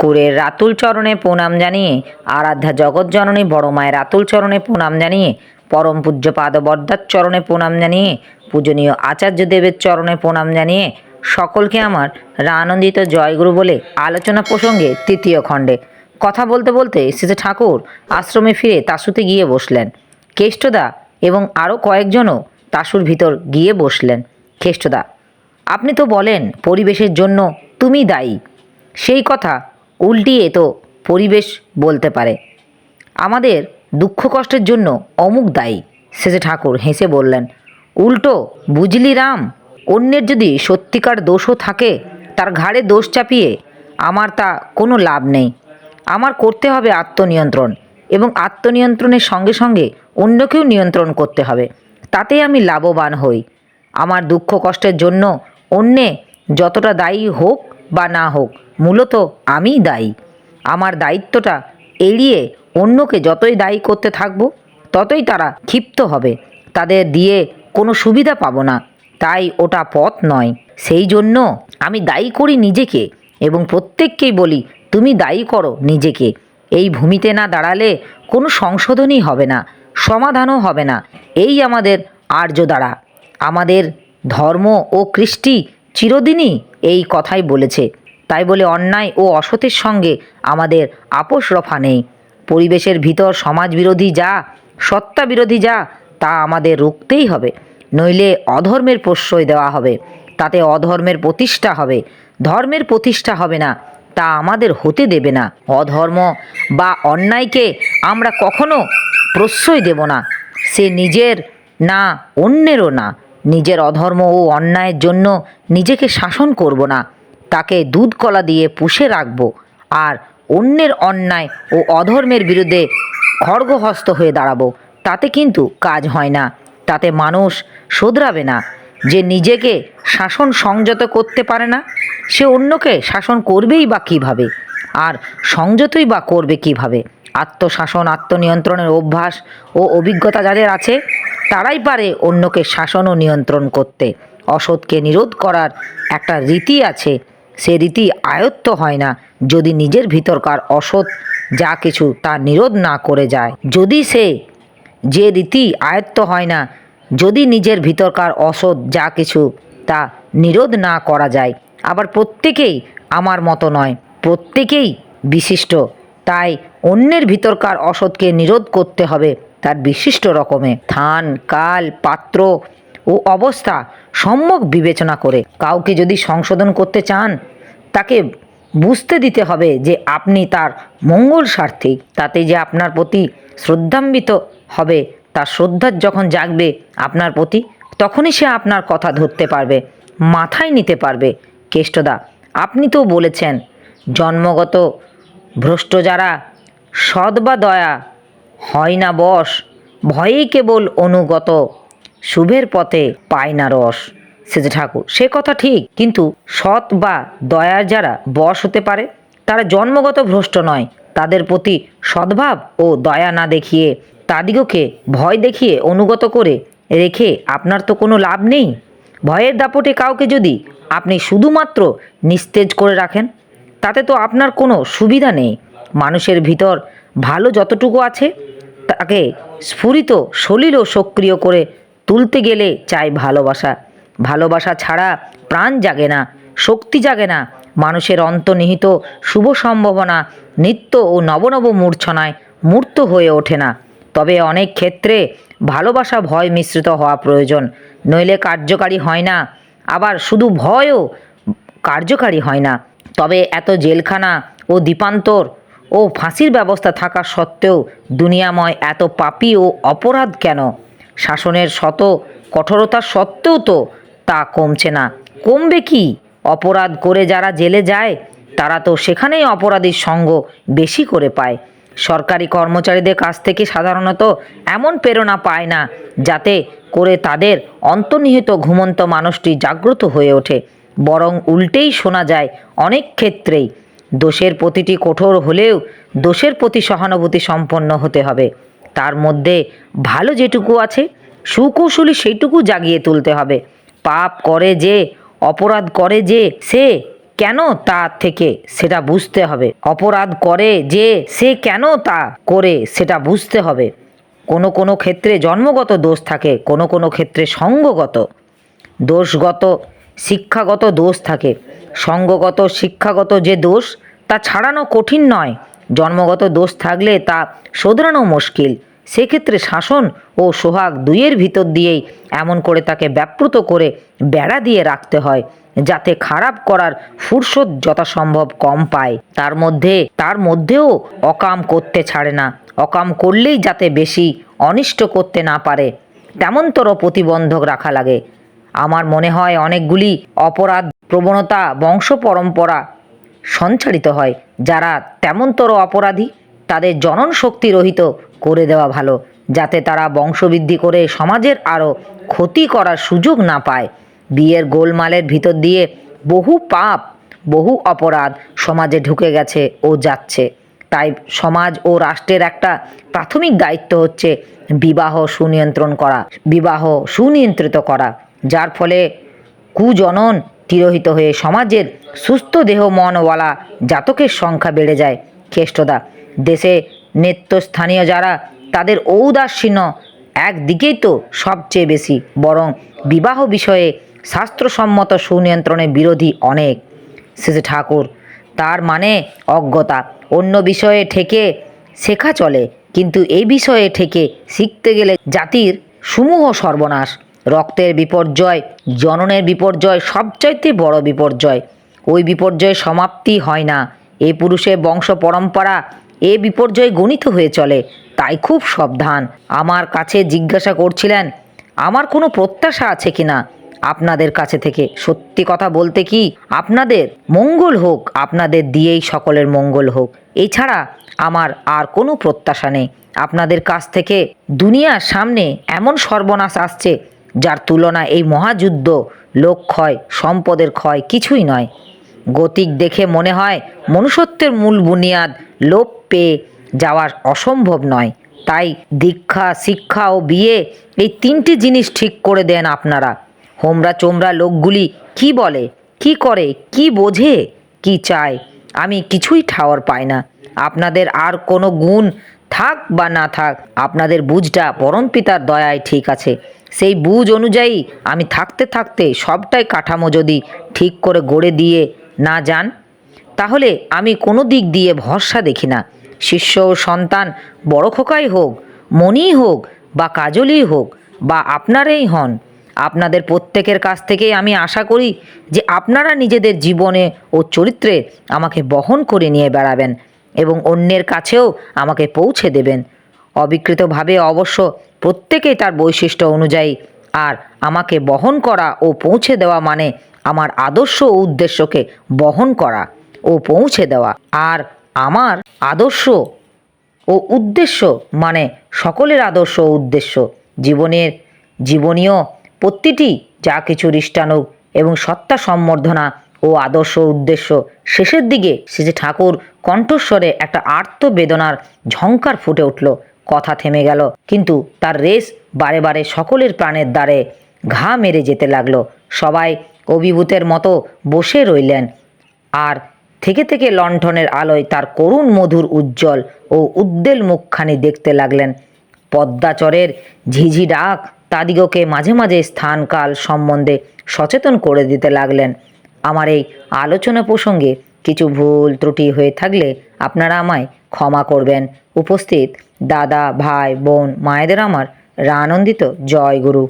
কুরের রাতুল চরণে প্রণাম জানিয়ে, আরাধ্যা জগৎজননী বড় মায়ের রাতুল চরণে প্রণাম জানিয়ে, পরম পূজ্যপাদ বরদার চরণে প্রণাম জানিয়ে, পূজনীয় আচার্য দেবের চরণে প্রণাম জানিয়ে, সকলকে আমার রানন্দিত জয়গুরু বলে আলোচনা প্রসঙ্গে তৃতীয় খণ্ডে। কথা বলতে বলতে শ্রী ঠাকুর আশ্রমে ফিরে তাসুতে গিয়ে বসলেন। কেষ্টদা এবং আরও কয়েকজনও তাসুর ভিতর গিয়ে বসলেন। কেষ্টদা, আপনি তো বলেন, পরিবেশের জন্য তুমি দায়ী। সেই কথা উল্টিয়ে তো পরিবেশ বলতে পারে। আমাদের দুঃখ কষ্টের জন্য অমুক দায়ী শেষে ঠাকুর হেসে বললেন। উল্টো, বুঝলি রাম, অন্যের যদি সত্যিকার দোষও থাকে, তার ঘাড়ে দোষ চাপিয়ে আমার তা কোনো লাভ নেই। আমার করতে হবে আত্মনিয়ন্ত্রণ এবং আত্মনিয়ন্ত্রণের সঙ্গে সঙ্গে অন্যকেও নিয়ন্ত্রণ করতে হবে। তাতে আমি লাভবান হই। আমার দুঃখ কষ্টের জন্য অন্যে যতটা দায়ী হোক বা না হোক, মূলত আমিই দায়ী। আমার দায়িত্বটা এড়িয়ে অন্যকে যতই দায়ী করতে থাকব, ততই তারা ক্ষিপ্ত হবে। তাদের দিয়ে কোনো সুবিধা পাবো না, তাই ওটা পথ নয়। সেই জন্য আমি দায়ী করি নিজেকে এবং প্রত্যেককেই বলি, তুমি দায়ী করো নিজেকে। এই ভূমিতে না দাঁড়ালে কোনো সংশোধনই হবে না, সমাধানও হবে না। এই আমাদের আর্য দ্বারা। আমাদের ধর্ম ও কৃষ্টি চিরদিনই এই কথাই বলেছে। তাই বলে অন্যায় ও অসতের সঙ্গে আমাদের আপোষ রফা নেই। পরিবেশের ভিতর সমাজ বিরোধী যা সত্তা বিরোধী যা, তা আমাদের রুখতেই হবে। নইলে অধর্মের প্রশ্রয় দেওয়া হবে। তাতে অধর্মের প্রতিষ্ঠা হবে। ধর্মের প্রতিষ্ঠা হবে না, তা আমাদের হতে দেবে না। অধর্ম বা অন্যায়কে আমরা কখনো প্রশ্রয় দেব না। সে নিজের না, অন্যেরও না। নিজের অধর্ম ও অন্যায়ের জন্য নিজেকে শাসন করব না। তাকে দুধ কলা দিয়ে পুষে রাখব আর অন্যের অন্যায় ও অধর্মের বিরুদ্ধে খড়গহস্ত হয়ে দাঁড়াবো। তাতে কিন্তু কাজ হয় না। তাতে মানুষ শোধরাবে না। যে নিজেকে শাসন সংযত করতে পারে না, সে অন্যকে শাসন করবেই বা কীভাবে? আর সংযতই বা করবে কীভাবে? আত্মশাসন, আত্মনিয়ন্ত্রণের অভ্যাস ও অভিজ্ঞতা যাদের আছে, তারাই পারে অন্যকে শাসন ও নিয়ন্ত্রণ করতে। অসৎকে নিরোধ করার একটা রীতি আছে, সে রীতি আয়ত্ত হয় না। যদি নিজের ভিতরকার অসৎ যা কিছু তা নিরোধ না করে যায়, যদি সে যে রীতি আয়ত্ত হয় না, যদি নিজের ভিতরকার অসৎ যা কিছু তা নিরোধ না করা যায়, আবার প্রত্যেকেই আমার মতো নয়, প্রত্যেকেই বিশিষ্ট তাই অন্যের ভিতরকার অসৎকে নিরোধ করতে হবে তার বিশিষ্ট রকমে। থান, কাল, পাত্র ও অবস্থা সম্যক বিবেচনা করে। কাউকে যদি সংশোধন করতে চান, তাকে বুঝতে দিতে হবে যে আপনি তার মঙ্গল স্বার্থে তাতে যে আপনার প্রতি শ্রদ্ধান্বিত হবে, তার শ্রদ্ধার যখন জাগবে আপনার প্রতি, তখনই সে আপনার কথা ধরতে পারবে, মাথায় নিতে পারবে। কেষ্টদা, আপনি তো বলেছেন, জন্মগত ভ্রষ্ট যারা, সৎ বা দয়া, হয় না বশ ভয়েই কেবল অনুগত, শুভের পথে পায় না রস। সেজে ঠাকুর, সে কথা ঠিক, কিন্তু সৎ বা দয়ার যারা বশ হতে পারে, তারা জন্মগত ভ্রষ্ট নয়। তাদের প্রতি সদ্ভাব ও দয়া না দেখিয়ে, তাদিগকে ভয় দেখিয়ে অনুগত করে রেখে আপনার তো কোনো লাভ নেই। ভয়ের দাপটে কাউকে যদি আপনি শুধুমাত্র নিস্তেজ করে রাখেন তাতে তো আপনার কোনো সুবিধা নেই। মানুষের ভিতর ভালো যতটুকু আছে, তাকে স্ফুরিত, সলিল সক্রিয় করে তুলতে গেলে চাই ভালোবাসা। ভালোবাসা ছাড়া প্রাণ জাগে না, শক্তি জাগে না। মানুষের অন্তর্নিহিত শুভ সম্ভাবনা নিত্য ও নবনব মূর্ছনায় মূর্ত হয়ে ওঠে না। তবে অনেক ক্ষেত্রে ভালোবাসা ভয় মিশ্রিত হওয়া প্রয়োজন। নইলে কার্যকারী হয় না, আবার শুধু ভয়ও কার্যকারী হয় না। তবে এত জেলখানা ও দ্বীপান্তর ও ফাঁসির ব্যবস্থা থাকা সত্ত্বেও দুনিয়াময় এত পাপী ও অপরাধ কেন? শাসনের শত কঠোরতা সত্ত্বেও তো তা কমছে না। কমবে কি? অপরাধ করে যারা জেলে যায়, তারা তো সেখানেই অপরাধীর সঙ্গ বেশি করে পায়। সরকারি কর্মচারীদের কাছ থেকে সাধারণত এমন প্রেরণা পায় না, যাতে করে তাদের অন্তর্নিহিত ঘুমন্ত মানুষটি জাগ্রত হয়ে ওঠে। বরং উল্টেই শোনা যায় অনেক ক্ষেত্রেই। দোষের প্রতিটি কঠোর হলেও দোষের প্রতি সহানুভূতি সম্পন্ন হতে হবে। তার মধ্যে ভালো যেটুকু আছে, সুকৌশলী সেইটুকু জাগিয়ে তুলতে হবে। পাপ করে যে, অপরাধ করে যে, সে কেন তা থেকে সেটা বুঝতে হবে। অপরাধ করে যে, সে কেন তা করে সেটা বুঝতে হবে। কোনো কোনো ক্ষেত্রে জন্মগত দোষ থাকে, কোনো কোনো ক্ষেত্রে সঙ্গগত। দোষগত শিক্ষাগত দোষ থাকে। সঙ্গগত, শিক্ষাগত যে দোষ, তা ছাড়ানো কঠিন নয়। জন্মগত দোষ থাকলে তা শোধরানো মুশকিল। সেক্ষেত্রে শাসন ও সোহাগ দুইয়ের ভিতর দিয়েই এমন করে তাকে ব্যাপৃত করে বেড়া দিয়ে রাখতে হয়, যাতে খারাপ করার ফুরসত যথাসম্ভব কম পায়। তার মধ্যে, তার মধ্যেও অকাম করতে ছাড়ে না। অকাম করলেই যাতে বেশি অনিষ্ট করতে না পারে। তেমনতর প্রতিবন্ধক রাখা লাগে। আমার মনে হয় অনেকগুলি অপরাধ প্রবণতা বংশ পরম্পরা সঞ্চারিত হয়, যারা তেমনতর অপরাধী, তাদের জনন শক্তি রহিত করে দেওয়া ভালো, যাতে তারা বংশবৃদ্ধি করে সমাজের আরও ক্ষতি করার সুযোগ না পায়। বিয়ের গোলমালের ভিতর দিয়ে বহু পাপ, বহু অপরাধ সমাজে ঢুকে গেছে ও যাচ্ছে। তাই সমাজ ও রাষ্ট্রের একটা প্রাথমিক দায়িত্ব হচ্ছে বিবাহ সুনিয়ন্ত্রণ করা, বিবাহ সুনিয়ন্ত্রিত করা। যার ফলে কুজনন তিরোহিত হয়ে সমাজের সুস্থ দেহ মনওয়ালা জাতকের সংখ্যা বেড়ে যায়। খ্রিস্টদা দেশে নেতৃস্থানীয় যারা, তাদের ঔদাসীন্য একদিকেই তো সবচেয়ে বেশি, বরং বিবাহ বিষয়ে শাস্ত্রসম্মত সুনিয়ন্ত্রণের বিরোধী অনেক। শেষে ঠাকুর, তার মানে অজ্ঞতা। অন্য বিষয়ে ঠেকে শেখা চলে, কিন্তু এই বিষয়ে ঠেকে শিখতে গেলে জাতির সমূহ সর্বনাশ। রক্তের বিপর্যয়, জননের বিপর্যয়, সবচাইতে বড় বিপর্যয়। ওই বিপর্যয় সমাপ্তি হয় না। এ পুরুষের বংশ পরম্পরা, এ বিপর্যয় গণিত হয়ে চলে। তাই খুব সাবধান। আমার কাছে জিজ্ঞাসা করছিলেন, আমার কোনো প্রত্যাশা আছে কিনা আপনাদের কাছে থেকে? সত্যি কথা বলতে কি, আপনাদের মঙ্গল হোক, আপনাদের দিয়েই সকলের মঙ্গল হোক। এছাড়া আমার আর কোনো প্রত্যাশা নেই। আপনাদের কাছ থেকে দুনিয়ার সামনে এমন সর্বনাশ আসছে যার তুলনা এই মহাযুদ্ধ লোক ক্ষয়, সম্পদের ক্ষয় কিছুই নয়। গতিক দেখে মনে হয় মনুষ্যত্বের মূল বুনিয়াদ লোপ পেয়ে যাওয়ার অসম্ভব নয়। তাই দীক্ষা, শিক্ষা ও বিয়ে এই তিনটি জিনিস ঠিক করে দেন আপনারা। হোমরা চোমরা লোকগুলি কি বলে, কি করে, কি বোঝে, কি চায়, আমি কিছুই ঠাওয়ার পাই না। আপনাদের আর কোনো গুণ থাক বা না থাক, আপনাদের বুঝটা পরম পিতার দয়ায় ঠিক আছে। সেই বুঝ অনুযায়ী আমি থাকতে থাকতে সবটাই কাঠামো যদি ঠিক করে গড়ে দিয়ে না যান, তাহলে আমি কোনো দিক দিয়ে ভরসা দেখি না। শিষ্য ও সন্তান বড় খোকাই হোক মণি হোক বা কাজলই হোক বা আপনারাই হন, আপনাদের প্রত্যেকের কাছ থেকেই আমি আশা করি যে আপনারা নিজেদের জীবনে ও চরিত্রে আমাকে বহন করে নিয়ে বেড়াবেন। এবং অন্যের কাছেও আমাকে পৌঁছে দেবেন। অবিকৃতভাবে অবশ্য প্রত্যেকেই তার বৈশিষ্ট্য অনুযায়ী আর আমাকে বহন করা ও পৌঁছে দেওয়া মানে আমার আদর্শ ও উদ্দেশ্যকে বহন করা ও পৌঁছে দেওয়া। আর আমার আদর্শ ও উদ্দেশ্য মানে সকলের আদর্শ ও উদ্দেশ্য। জীবনের জীবনীয় প্রতিটি যা কিছু হৃষ্টানুক এবং সত্তা সম্বর্ধনা ও আদর্শ উদ্দেশ্য শেষের দিকে শেষে ঠাকুর কণ্ঠস্বরে একটা আর্তবেদনার ঝঙ্কার ফুটে উঠল। কথা থেমে গেল, কিন্তু তার রেস বারে বারে সকলের প্রাণের দ্বারে ঘা মেরে যেতে লাগল। সবাই অভিভূতের মতো বসে রইলেন। আর থেকে থেকে লণ্ঠনের আলোয় তার করুণ মধুর উজ্জ্বল ও উদ্বেল মুখখানি দেখতে লাগলেন। পদ্মাচরের ঝিঝি ডাক তাদিগকে মাঝে মাঝে স্থানকাল সম্বন্ধে সচেতন করে দিতে লাগলেন। আমার এই আলোচনা প্রসঙ্গে কিছু ভুল ত্রুটি হয়ে থাকলে আপনারা আমায় ক্ষমা করবেন। উপস্থিত দাদা, ভাই, বোন, মায়েদের আমার রানন্দিত জয় গুরু